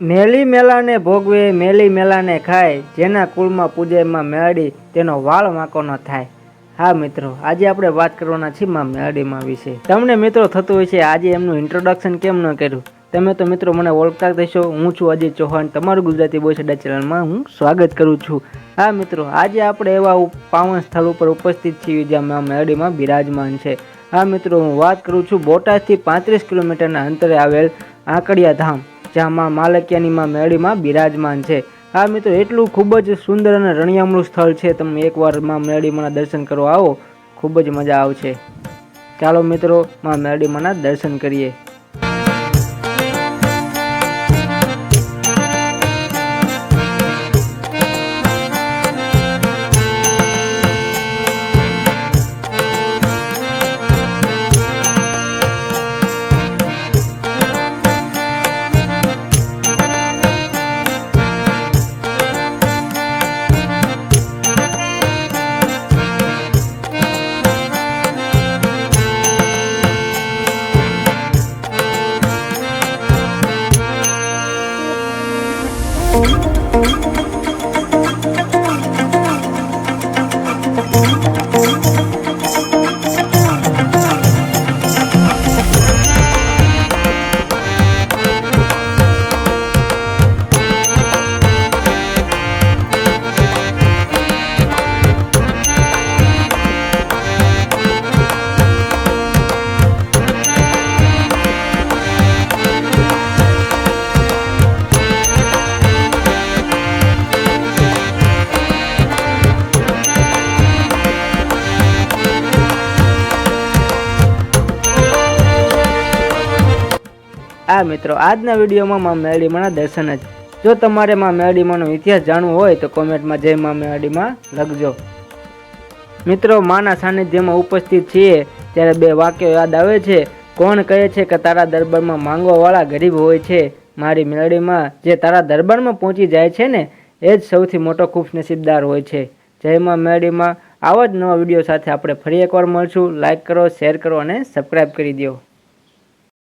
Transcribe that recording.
મેલી મેલાને ભોગવે મેલી મેલાને ખાય, જેના કુળમાં પૂજામાં મેળડી તેનો વાળ વાંકો ન થાય. હા, મિત્રો, આજે આપણે વાત કરવાના છીએ માં મેળીમાં વિશે. તમને મિત્રો થતું હોય છે આજે એમનું ઇન્ટ્રોડક્શન કેમ ન કર્યું? તમે તો મિત્રો મને ઓળખતા થશો હું છું અજય ચૌહાણ, તમારું ગુજરાતી બોય સડા ચેનલમાં હું સ્વાગત કરું છું. હા, મિત્રો, આજે આપણે એવા પાવન સ્થળ ઉપર ઉપસ્થિત છીએ જ્યાં માં મેળડીમાં બિરાજમાન છે. હા, મિત્રો, હું વાત કરું છું બોટાદથી પાંત્રીસ કિલોમીટરના અંતરે આવેલ આંકડિયા ધામ. જ્યાં માં માલકિયાની માં મેળીમાં બિરાજમાન છે. આ મિત્રો, એટલું ખૂબ જ સુંદર અને રણિયામણું સ્થળ છે. તમે એકવારમાં મેળીમાના દર્શન કરવા આવો, ખૂબ જ મજા આવશે. ચાલો મિત્રો, માં મેળીમાના દર્શન કરીએ. આ મિત્રો, આજના વિડીયોમાં માં મેળીમાંના દર્શન જ. જો તમારે માં મેળીમાંનો ઇતિહાસ જાણવો હોય તો કોમેન્ટમાં જય માં મેળીમાં લખજો. મિત્રો, માના સાનિધ્યમાં ઉપસ્થિત છીએ. ત્યારે બે વાક્યો યાદ આવે છે. કોણ કહે છે કે તારા દરબારમાં માંગવાવાળા ગરીબ હોય છે? મારી મેળીમાં, જે તારા દરબારમાં પહોંચી જાય છે ને, એ જ સૌથી મોટો ખુશ નસીબદાર હોય છે. જય માં મેળીમાં. આવા જ નવા વીડિયો સાથે આપણે ફરી એકવાર મળશું. લાઇક કરો, શેર કરો અને સબસ્ક્રાઈબ કરી દો